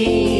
నీ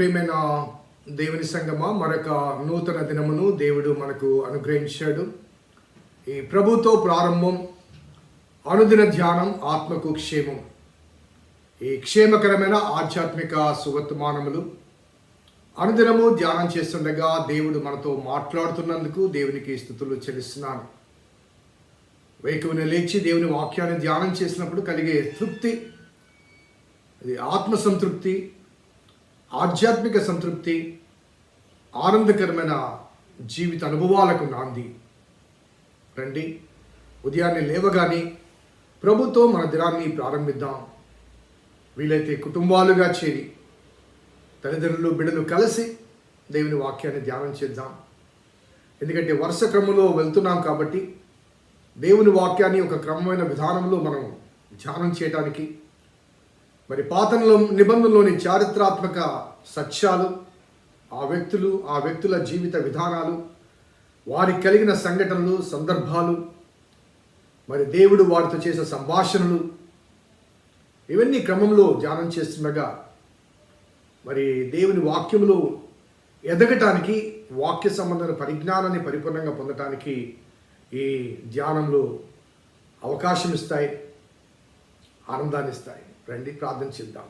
ప్రియమైన దేవుని సంగమ మరొక నూతన దినమును దేవుడు మనకు అనుగ్రహించాడు. ఈ ప్రభుతో ప్రారంభం అనుదిన ధ్యానం ఆత్మకు క్షేమం. ఈ క్షేమకరమైన ఆధ్యాత్మిక సువర్తమానములు. అనుదినము ధ్యానం చేస్తుండగా దేవుడు మనతో మాట్లాడుతున్నందుకు దేవునికి స్థుతులు చెల్లిస్తున్నాను. వేకువని లేచి దేవుని వాక్యాన్ని ధ్యానం చేసినప్పుడు కలిగే తృప్తి అది ఆత్మ సంతృప్తి ఆధ్యాత్మిక సంతృప్తి ఆనందకరమైన జీవిత అనుభవాలకు నాంది రండి ఉదయాన్నే లేవగానే ప్రభుతో మన దినాన్ని ప్రారంభిద్దాం. వీలైతే కుటుంబాలుగా చేరి తల్లిదండ్రులు బిడ్డలు కలిసి దేవుని వాక్యాన్ని ధ్యానం చేద్దాం. ఎందుకంటే వరుస క్రమంలో వెళ్తున్నాం కాబట్టి దేవుని వాక్యాన్ని ఒక క్రమమైన విధానంలో మనం ధ్యానం చేయడానికి మరి పాతనలో నిబంధనలోని చారిత్రాత్మక సత్యాలు ఆ వ్యక్తులు ఆ వ్యక్తుల జీవిత విధానాలు వారికి కలిగిన సంఘటనలు సందర్భాలు మరి దేవుడు వారితో చేసే సంభాషణలు ఇవన్నీ క్రమంలో ధ్యానం చేస్తుండగా మరి దేవుని వాక్యములో ఎదగటానికి వాక్య సంబంధమైన పరిజ్ఞానాన్ని పరిపూర్ణంగా పొందటానికి ఈ ధ్యానంలో అవకాశం ఇస్తాయి ఆనందాన్ని ఇస్తాయి. రండి ప్రార్థన చేద్దాం.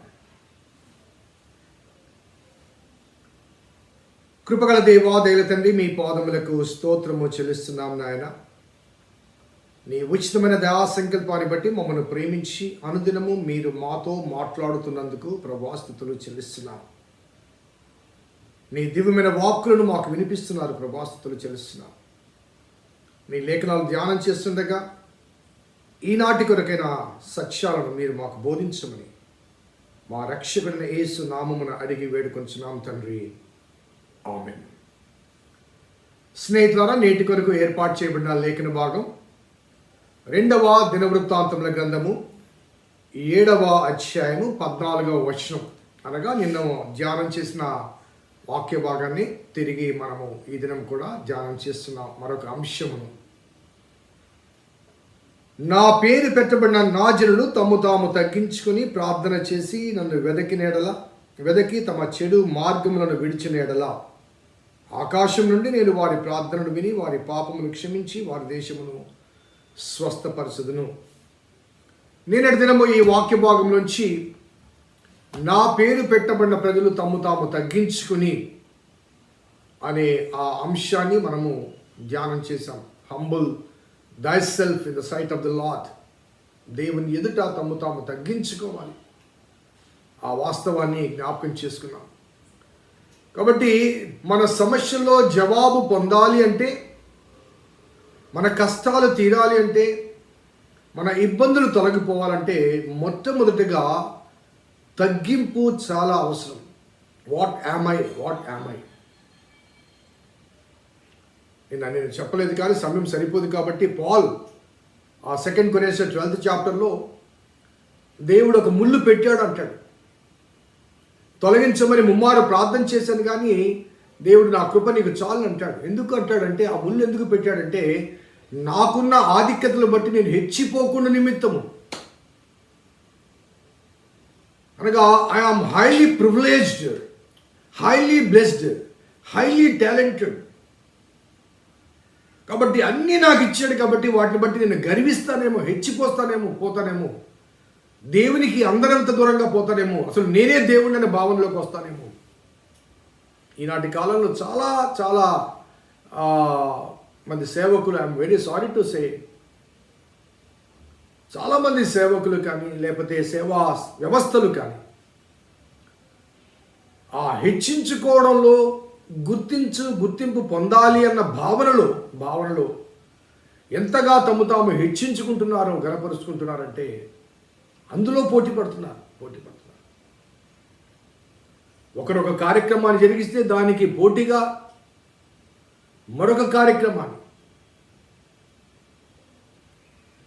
కృపగల దేవా దేవ తండ్రి మీ పాదములకు స్తోత్రము చెల్లిస్తున్నాం నాయన. నీ ఉచితమైన దయా సంకల్పాన్ని బట్టి మమ్మల్ని ప్రేమించి అనుదినము మీరు మాతో మాట్లాడుతున్నందుకు ప్రభాస్తుతులు చెల్లిస్తున్నాం. నీ దివ్యమైన వాక్కులను మాకు వినిపిస్తున్నారు ప్రభాస్తుతులు చెల్లిస్తున్నాం. నీ లేఖనాలు ధ్యానం చేస్తుండగా ఈనాటి కొరకైన సత్యాలను మీరు మాకు బోధించమని మా రక్షకుడిన యేసు నామమున అడిగి వేడుకొంచున్నాం తండ్రి. ఆమె స్నేహితులారా నేటి కొరకు ఏర్పాటు చేయబడిన లేఖన భాగం రెండవ దినవృత్తాంతముల గ్రంథము ఏడవ అధ్యాయము పద్నాలుగవ వచనం. అనగా నిన్న ధ్యానం చేసిన వాక్య భాగాన్ని తిరిగి మనము ఈ దినం కూడా ధ్యానం చేస్తున్నాం మరొక అంశమును నా పేరు పెట్టబడిన నాజరులు తమ్ము తాము తగ్గించుకుని ప్రార్థన చేసి నన్ను వెదకినేడల వెదకి తమ చెడు మార్గములను విడిచినేడల ఆకాశం నుండి నేను వారి ప్రార్థనను విని వారి పాపమును క్షమించి వారి దేశమును స్వస్థపరచదును. నేనటి దినము ఈ వాక్య భాగం నుంచి నా పేరు పెట్టబడిన ప్రజలు తమ్ము తాము తగ్గించుకుని అనే ఆ అంశాన్ని మనము ధ్యానం చేశాం. Humble thy self in the sight of the lord దేవుని ఎదుట తమ్ము తాము తగ్గించుకోవాలి. ఆ వాస్తవాన్ని జ్ఞాపకం చేసుకున్నాం. కాబట్టి మన సమస్యల్లో జవాబు పొందాలి అంటే మన కష్టాలు తీరాలి అంటే మన ఇబ్బందులు తొలగిపోవాలంటే మొట్టమొదటిగా తగ్గింపు చాలా అవసరం. What am I what am I నేను నేను చెప్పలేదు కానీ సమయం సరిపోదు కాబట్టి పాల్ ఆ సెకండ్ కొనేసే ట్వెల్త్ చాప్టర్లో దేవుడు ఒక ముళ్ళు పెట్టాడు అంటాడు. తొలగించమని ముమ్మారు ప్రార్థన చేశాను కానీ దేవుడు నా కృప నీకు చాలు అంటాడు. ఎందుకు అంటాడంటే ఆ ముళ్ళు ఎందుకు పెట్టాడంటే నాకున్న ఆధిక్యతలు బట్టి నేను హెచ్చిపోకుండా నిమిత్తము. అనగా I highly privileged highly blessed highly talented కాబట్టి అన్నీ నాకు ఇచ్చాడు కాబట్టి వాటిని బట్టి నేను గర్విస్తానేమో హెచ్చిపోస్తానేమో పోతానేమో. దేవునికి అందరంత దూరంగా పోతానేమో. అసలు నేనే దేవుడిని అనే భావనలోకి వస్తానేమో. ఈనాటి కాలంలో చాలా చాలా మంది సేవకులు I'm very sorry to say చాలామంది సేవకులు కానీ లేకపోతే సేవా వ్యవస్థలు కానీ ఆ హెచ్చించుకోవడంలో గుర్తించు గుర్తింపు పొందాలి అన్న భావనలో భావనలో ఎంతగా తమ తాము హెచ్చించుకుంటున్నారో గనపరుచుకుంటున్నారంటే అందులో పోటీ పడుతున్నారు పోటీ పడుతున్నారు. ఒకరొక కార్యక్రమాన్ని జరిగిస్తే దానికి పోటీగా మరొక కార్యక్రమాన్ని.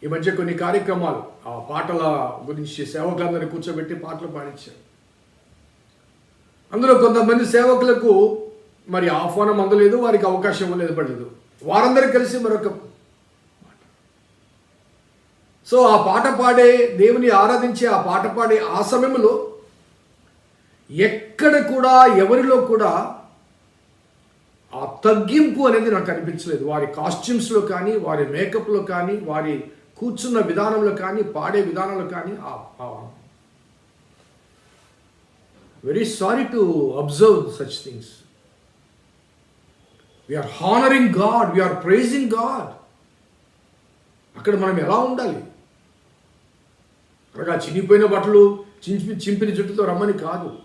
ఈ మధ్య కొన్ని కార్యక్రమాలు ఆ పాటల గురించి సేవకులందరినీ కూర్చోబెట్టి పాటలు పాడించారు. అందులో కొంతమంది సేవకులకు మరి ఆహ్వానం అందలేదు వారికి అవకాశం లేదు పడలేదు. వారందరూ కలిసి మరొక సో ఆ పాట పాడే దేవుని ఆరాధించే ఆ పాట పాడే ఆ సమయంలో ఎక్కడ కూడా ఎవరిలో కూడా ఆ తగ్గింపు అనేది నాకు అనిపించలేదు. వారి కాస్ట్యూమ్స్లో కానీ వారి మేకప్లో కానీ వారి కూర్చున్న విధానంలో కానీ పాడే విధానంలో కానీ very sorry to observe such things we are honouring God we are praising God అక్కడ మనం ఎలా ఉండాలి? అనగా చినిగిపోయిన బట్టలు చింపి చింపిన జుట్టుతో రమ్మని కాదు.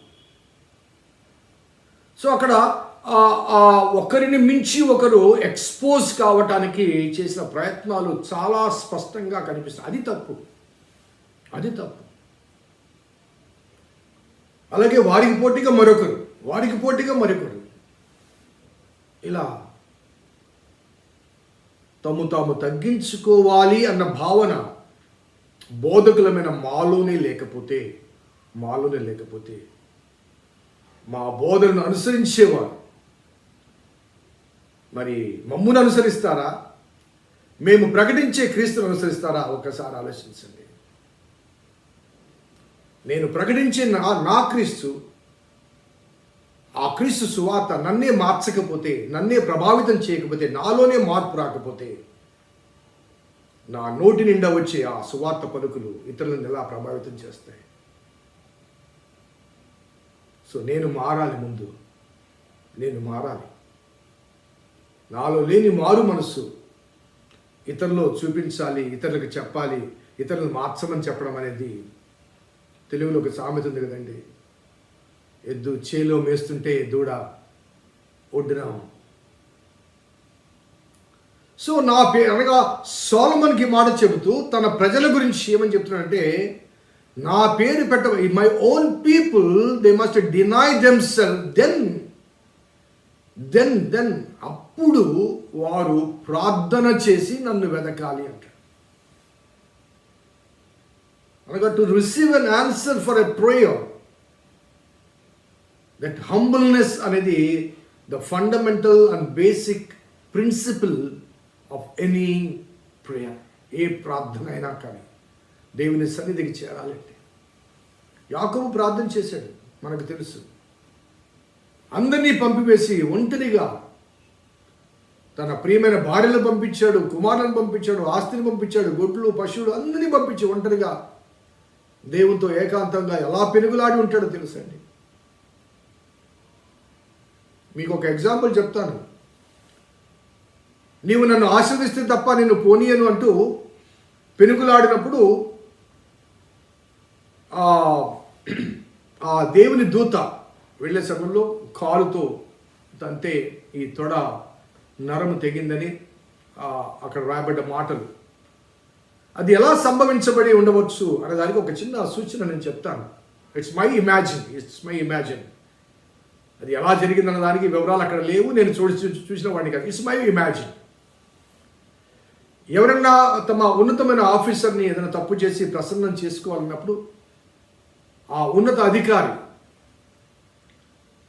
సో అక్కడ ఆ- ఒకరిని మించి ఒకరు ఎక్స్పోజ్ కావటానికి చేసిన ప్రయత్నాలు చాలా స్పష్టంగా కనిపిస్తాయి. అది తప్పు. అది తప్పు. అలాగే వారికి పోటీగా మరొకరు. వారికి పోటీగా మరొకరు. ఇలా తము తాము తగ్గించుకోవాలి అన్న భావన బోధకులమైన మాలోనే లేకపోతే మాలోనే లేకపోతే మా బోధనను అనుసరించేవారు. మరి మమ్మును అనుసరిస్తారా? మేము ప్రకటించే క్రీస్తును అనుసరిస్తారా? ఒకసారి ఆలోచించండి. నేను ప్రకటించే నా నా క్రీస్తు ఆ క్రీస్తు సువార్త నన్నే మార్చకపోతే నన్నే ప్రభావితం చేయకపోతే నాలోనే మార్పు రాకపోతే నా నోటి నిండా వచ్చే ఆ సువార్త పలుకులు ఇతరులను ఎలా ప్రభావితం చేస్తాయి? సో నేను మారాలి ముందు. నేను మారాలి. నాలో లేని మారు మనస్సు ఇతరులో చూపించాలి ఇతరులకు చెప్పాలి ఇతరులను మార్చమని చెప్పడం అనేది తెలుగులో ఒక సామెత ఉంది కదండి. ఎద్దు చేలో మేస్తుంటే దూడ ఒడ్డున సో నా పే అనగా సోలమన్కి మాట చెబుతూ తన ప్రజల గురించి ఏమని చెప్తున్నాడంటే నా పేరు పెట్ట my own people they must deny themselves then then then అప్పుడు వారు ప్రార్థన చేసి నన్ను వెతకాలి అంటాడు. అనగా to receive an answer for a prayer that humbleness అనేది the fundamental and basic principle of any prayer ఏ ప్రార్థన అయినా కానీ దేవుని సన్నిధికి చేరాలంటే యాకము ప్రార్థన చేశాడు మనకు తెలుసు. అందరినీ పంపివేసి ఒంటరిగా తన ప్రియమైన భార్యను పంపించాడు కుమారులను పంపించాడు ఆస్తిని పంపించాడు గొడ్లు పశువులు అందరినీ పంపించి ఒంటరిగా దేవునితో ఏకాంతంగా ఎలా పెనుగులాడి ఉంటాడో తెలుసండి. మీకు ఒక ఎగ్జాంపుల్ చెప్తాను. నీవు నన్ను ఆశీర్దిస్తే తప్ప నేను పోనీయను అంటూ పెనుగులాడినప్పుడు ఆ దేవుని దూత వెళ్ళే సమయంలో కాలుతో తంతే ఈ తొడ నరము తెగిందని అక్కడ రాయబడ్డ మాటలు. అది ఎలా సంభవించబడి ఉండవచ్చు అనే దానికి ఒక చిన్న సూచన నేను చెప్తాను. It's my imagine it's my imagine అది ఎలా జరిగిందన్న దానికి వివరాలు అక్కడ లేవు. నేను చూసి చూసిన వాడిని కాదు. ఇట్స్ మై ఇమాజిన్ ఎవరన్నా తమ ఉన్నతమైన ఆఫీసర్ని ఏదైనా తప్పు చేసి ప్రసన్నం చేసుకోవాలన్నప్పుడు ఆ ఉన్నత అధికారి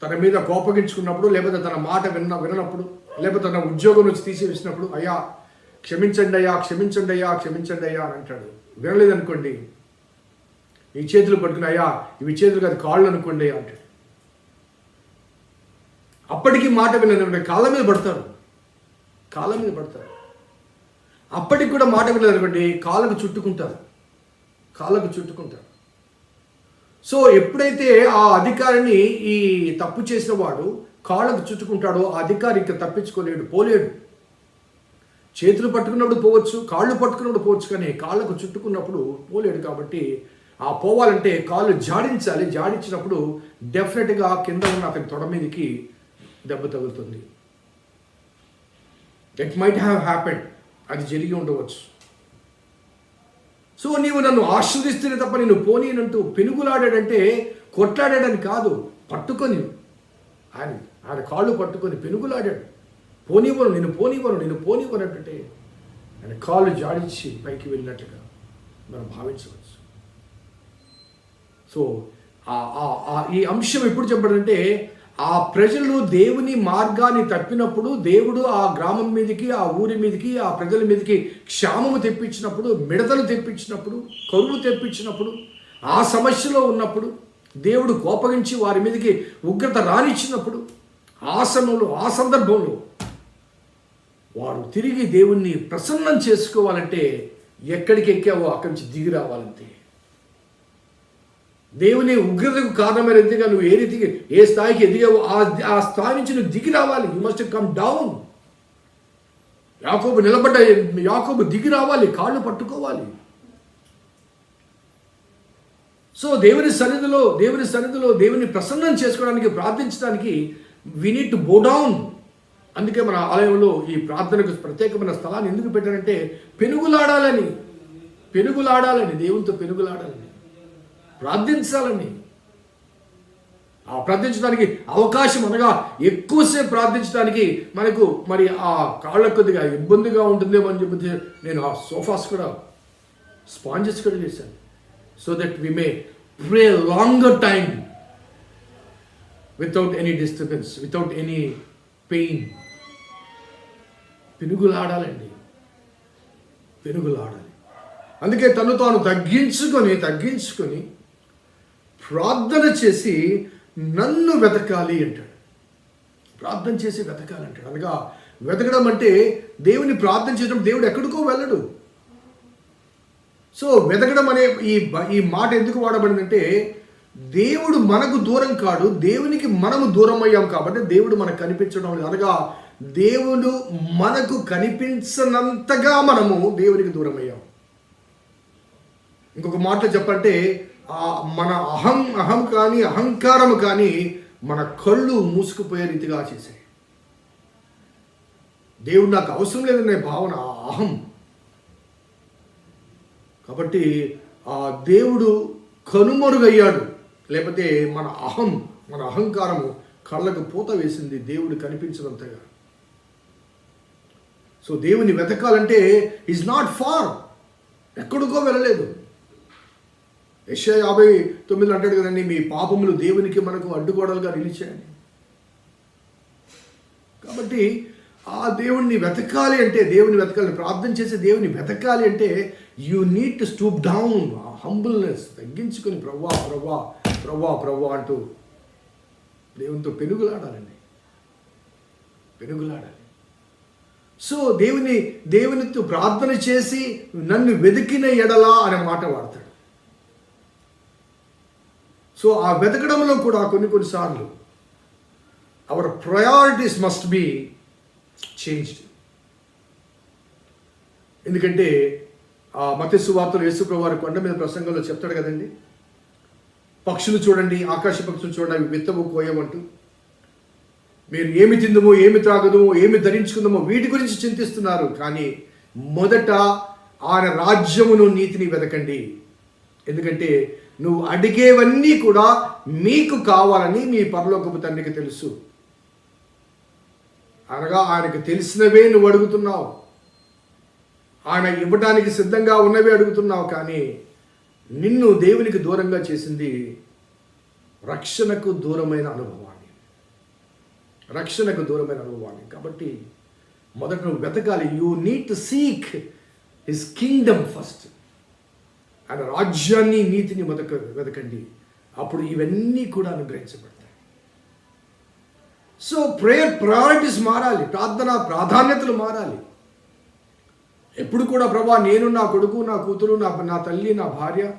తన మీద కోపగించుకున్నప్పుడు లేకపోతే తన మాట విన్న విననప్పుడు లేకపోతే తన ఉద్యోగం నుంచి తీసివేసినప్పుడు అయ్యా క్షమించండి అయ్యా క్షమించండి అయ్యా క్షమించండి అయ్యా అని అంటాడు. వినలేదనుకోండి. ఈ చేతులు పట్టుకుని అయ్యా ఇవి చేతులు కాదు కాళ్ళు అనుకోండి అయ్యా అంటాడు. అప్పటికి మాట వినలేదంటే కాళ్ళ మీద పడతారు. కాళ్ళ మీద పడతారు. అప్పటికి కూడా మాట వినలేదనుకోండి కాళ్ళకు చుట్టుకుంటారు. కాళ్ళకు చుట్టుకుంటారు. సో ఎప్పుడైతే ఆ అధికారిని ఈ తప్పు చేసిన వాడు కాళ్ళకు చుట్టుకుంటాడో ఆ అధికారి ఇంకా తప్పించుకోలేడు పోలేడు. చేతులు పట్టుకున్నప్పుడు పోవచ్చు కాళ్ళు పట్టుకున్నప్పుడు పోవచ్చు కానీ కాళ్ళకు చుట్టుకున్నప్పుడు పోలేడు కాబట్టి ఆ పోవాలంటే కాళ్ళు జాడించాలి. జాడించినప్పుడు డెఫినెట్గా కింద ఉన్న అతని తొడ మీదకి దెబ్బ తగులుతుంది. ఇట్ మైట్ హ్యావ్ హ్యాపెండ్ అది జరిగి ఉండవచ్చు. సో నీవు నన్ను ఆశ్రదిస్తేనే తప్ప నేను పోనీనంటూ పెనుగులాడాడంటే కొట్లాడాడని కాదు పట్టుకొని ఆయన ఆయన కాళ్ళు పట్టుకొని పెనుగులాడాడు. పోనివ్వను నేను పోనివ్వను నేను పోనివ్వనట్టే ఆయన కాళ్ళు జాడించి పైకి వెళ్ళినట్టుగా మనం భావించవచ్చు. సో ఆ- ఆ- ఆ- ఈ అంశం ఎప్పుడు చెప్పడంటే ఆ ప్రజలు దేవుని మార్గాన్ని తప్పినప్పుడు దేవుడు ఆ గ్రామం మీదకి ఆ ఊరి మీదకి ఆ ప్రజల మీదకి క్షామము తెప్పించినప్పుడు మిడతలు తెప్పించినప్పుడు కరువు తెప్పించినప్పుడు ఆ సమస్యలో ఉన్నప్పుడు దేవుడు కోపగించి వారి మీదకి ఉగ్రత రానిచ్చినప్పుడు ఆ సమయంలో ఆ సందర్భంలో వారు తిరిగి దేవుణ్ణి ప్రసన్నం చేసుకోవాలంటే ఎక్కడికి ఎక్కావో అక్కడి నుంచి దిగి రావాలంతే. దేవుని ఉగ్రతకు కారణమైన రీతిగా నువ్వు ఏ రీతికి ఏ స్థాయికి ఎదిగావో ఆ ఆ స్థాయి నుంచి నువ్వు దిగి రావాలి. యు మస్ట్ కమ్ డౌన్ యాకోబు నిలబడ్డ యాకోబు దిగి రావాలి కాళ్ళు పట్టుకోవాలి. సో దేవుని సన్నిధిలో దేవుని సన్నిధిలో దేవుని ప్రసన్నం చేసుకోవడానికి ప్రార్థించడానికి we need to bow down అందుకే మన ఆలయంలో ఈ ప్రార్థనకు ప్రత్యేకమైన స్థలాన్ని ఎందుకు పెట్టారంటే పెనుగులాడాలని. పెనుగులాడాలని దేవునితో పెనుగులాడాలని. ప్రార్థించాలని. ఆ ప్రార్థించడానికి అవకాశం అనగా ఎక్కువసేపు ప్రార్థించడానికి మనకు మరి ఆ కాళ్ళ కొద్దిగా ఇబ్బందిగా ఉంటుందేమో అని చెప్పి నేను ఆ సోఫాస్ కూడా స్పాంజెస్ కూడా చేశాను. So that we may pray longer time without any disturbance without any pain పెనుగులాడాలండి. పెనుగులాడాలి. అందుకే తను తాను తగ్గించుకొని తగ్గించుకొని ప్రార్థన చేసి నన్ను వెతకాలి అంటాడు. ప్రార్థన చేసి వెతకాలి అంటాడు. అనగా వెతకడం అంటే దేవుని ప్రార్థన చేయడం దేవుడు ఎక్కడికో వెళ్ళడు. సో వెతకడం అనే ఈ ఈ మాట ఎందుకు వాడబడిందంటే దేవుడు మనకు దూరం కాడు దేవునికి మనము దూరం అయ్యాం కాబట్టి దేవుడు మనకు కనిపించడం లేదు. అనగా దేవుడు మనకు కనిపించనంతగా మనము దేవునికి దూరం అయ్యాం. ఇంకొక మాటలో చెప్పంటే మన అహం అహం కానీ అహంకారం కానీ మన కళ్ళు మూసుకుపోయే రీతిగా చేశాయి. దేవుడు నాకు అవసరం లేదనే భావన ఆ అహం. కాబట్టి ఆ దేవుడు కనుమరుగయ్యాడు. లేకపోతే మన అహం మన అహంకారము కళ్ళకు పూత వేసింది దేవుడు కనిపించినంతగా. సో దేవుని వెతకాలంటే ఈజ్ నాట్ ఫార్ ఎక్కడికో వెళ్ళలేదు. యశ యాభై తొమ్మిదిలో అంటాడు కదండి మీ పాపములు దేవునికి మనకు అడ్డుగోడలుగా నిలిచాయని. కాబట్టి ఆ దేవుణ్ణి వెతకాలి అంటే దేవుని వెతకాలి ప్రార్థన చేసి దేవుని వెతకాలి అంటే you need to stoop down humbleness తగ్గించుకొని ప్రవ్వా ప్రవ్వా ప్రవ్వా ప్రవ్వా అంటూ దేవునితో పెనుగులాడాలండి. పెనుగులాడాలి. సో దేవుని దేవునితో ప్రార్థన చేసి నన్ను వెతికిన ఎడలా అనే మాట వాడతాడు. సో ఆ వెతకడంలో కూడా కొన్ని కొన్నిసార్లు our priorities must be changed ఎందుకంటే ఆ మత్స్సు వార్తలు యేసుప్రభు వారి కొండ మీద ప్రసంగంలో చెప్తాడు కదండి పక్షులు చూడండి ఆకాశ పక్షులు చూడండి అవి విత్తము కోయమంటూ మీరు ఏమి తిందుమో ఏమి త్రాగదుమో ఏమి ధరించుకుందామో వీటి గురించి చింతిస్తున్నారు కానీ మొదట ఆయన రాజ్యమును నీతిని వెతకండి. ఎందుకంటే నువ్వు అడిగేవన్నీ కూడా మీకు కావాలని మీ పరలోకపు తండ్రికి తెలుసు. అనగా ఆయనకు తెలిసినవే నువ్వు అడుగుతున్నావు. ఆయన ఇవ్వడానికి సిద్ధంగా ఉన్నవే అడుగుతున్నావు కానీ నిన్ను దేవునికి దూరంగా చేసింది రక్షణకు దూరమైన అనుభవాన్ని. రక్షణకు దూరమైన అనుభవాన్ని. కాబట్టి మొదట నువ్వు వెతకాలి. You need to seek his kingdom first ఆయన రాజ్యాన్ని నీతిని వెతక వెతకండి అప్పుడు ఇవన్నీ కూడా అనుగ్రహించబడతాయి. సో ప్రేయర్ ప్రయారిటీస్ మారాలి. ప్రార్థన ప్రాధాన్యతలు మారాలి. ఎప్పుడు కూడా ప్రభా నేను నా కొడుకు నా కూతురు నా నా తల్లి నా భార్య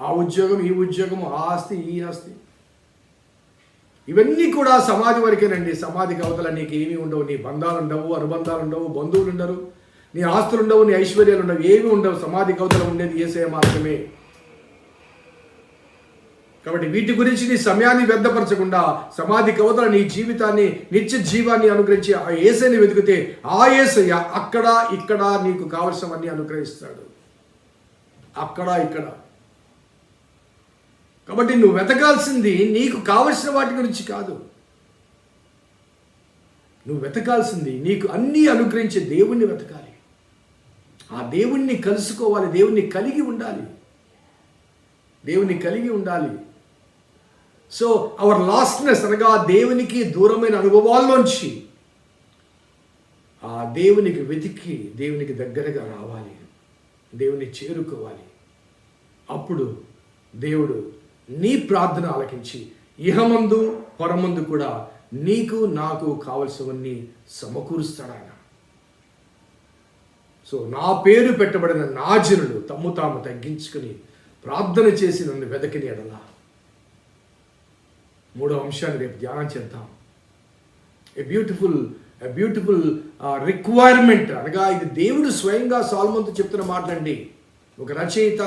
ఆ ఉద్యోగం ఈ ఉద్యోగం ఆ ఆస్తి ఈ ఆస్తి. ఇవన్నీ కూడా సమాధి వరకేనండి. సమాధికి అవతల నీకు ఏమీ ఉండవు. నీ బంధాలు ఉండవు అనుబంధాలు ఉండవు బంధువులు ఉండరు. నీ ఆస్తులు ఉండవు నీ ఐశ్వర్యాలు ఉండవు ఏమి ఉండవు. సమాధి కవతలు ఉండేది ఏసే మాత్రమే. కాబట్టి వీటి గురించి నీ సమయాన్ని వ్యర్థపరచకుండా సమాధి కవతల నీ జీవితాన్ని నిత్య జీవాన్ని అనుగ్రహించి ఆ ఏసైని వెతికితే ఆ ఏసయ్య అక్కడ ఇక్కడ నీకు కావలసినవన్నీ అనుగ్రహిస్తాడు. అక్కడ ఇక్కడ. కాబట్టి నువ్వు వెతకాల్సింది నీకు కావలసిన వాటి గురించి కాదు. నువ్వు వెతకాల్సింది నీకు అన్నీ అనుగ్రహించే దేవుణ్ణి వెతకాలి. ఆ దేవుణ్ణి కలుసుకోవాలి దేవుణ్ణి కలిగి ఉండాలి. దేవుని కలిగి ఉండాలి. సో అవర్ లాస్ట్నెస్ అనగా దేవునికి దూరమైన అనుభవాల్లోంచి ఆ దేవునికి వెతికి దేవునికి దగ్గరగా రావాలి. దేవుని చేరుకోవాలి. అప్పుడు దేవుడు నీ ప్రార్థన ఆలకించి ఇహమందు పరమందు కూడా నీకు నాకు కావలసినవన్నీ సమకూరుస్తాడు ఆయన సో నా పేరు పెట్టబడిన నాజనులు తమ్ము తాము తగ్గించుకుని ప్రార్థన చేసి నన్ను వెదకిని ఎడలా. మూడో అంశాన్ని రేపు ధ్యానం చేద్దాం. A beautiful a beautiful requirement అనగా ఇది దేవుడు స్వయంగా సాల్మంతో చెప్తున్న మాటలండి. ఒక రచయిత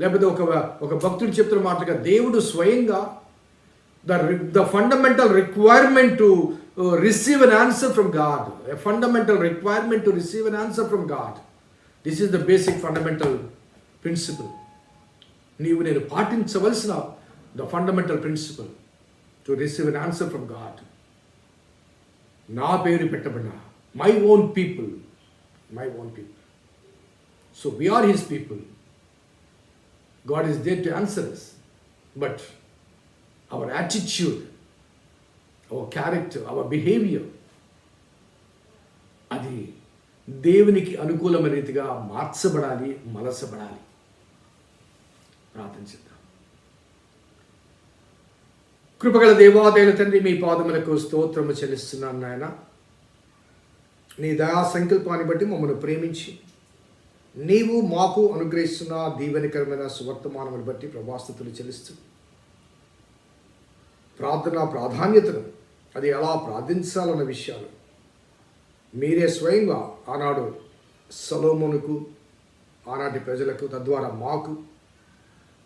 లేకపోతే ఒక ఒక భక్తుడు చెప్తున్న మాటలుగా దేవుడు స్వయంగా the the fundamental requirement to receive an answer from God a fundamental requirement to receive an answer from God this is the basic fundamental principle నీవు నేను పాటించవలసిన the fundamental principle to receive an answer from God నా పేరు పెట్టబడిన my own people my own people so we are his people God is there to answers but our attitude our character our behaviour అది దేవునికి అనుకూలమైన రీతిగా మార్చబడాలి మలసబడాలి ప్రార్థించిద్దాం కృపగల దేవాదేవుల తండ్రి మీ పాదములకు స్తోత్రము చెల్లిస్తున్నాను నాయన. నీ దయా సంకల్పాన్ని బట్టి మమ్మల్ని ప్రేమించి నీవు మాకు అనుగ్రహిస్తున్న దీవెనకరమైన సువర్తమానమును బట్టి ప్రభాస్తుతులు చెల్లిస్తూ ప్రార్థన ప్రాధాన్యతను అది ఎలా ప్రార్థించాలన్న విషయాలు. మీరే స్వయంగా ఆనాడు సలోమునుకు ఆనాటి ప్రజలకు తద్వారా మాకు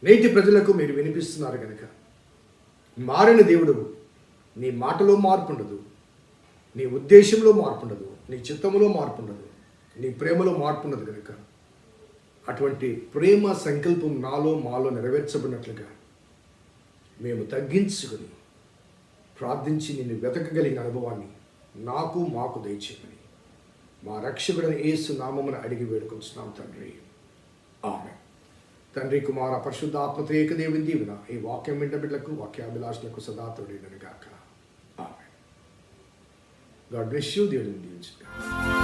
నేటి ప్రజలకు మీరు వినిపిస్తున్నారు కనుక మారిన దేవుడు నీ మాటలో మార్పు ఉండదు నీ ఉద్దేశంలో మార్పు ఉండదు నీ చిత్తంలో మార్పు ఉండదు నీ ప్రేమలో మార్పు ఉండదు కనుక అటువంటి ప్రేమ సంకల్పం నాలో మాలో నెరవేర్చబడినట్లుగా మేము తగ్గించుకుని ప్రార్థించి నిన్ను వెతకగలిగిన అనుభవాన్ని నాకు మాకు దయచేయమని. మా రక్షకుడైన ఏసు నామమును అడిగి వేడుకొంచున్నాం తండ్రి. ఆమె తండ్రి కుమార పరిశుద్ధాత్మత్రేక దేవుని దీవెన ఈ వాక్యం వింట బిడ్డలకు వాక్యాభిలాషులకు సదా తోడేదను గాక. ఆమె గాడ్ బ్లెస్ యూ దేవుడిని దీవించుగా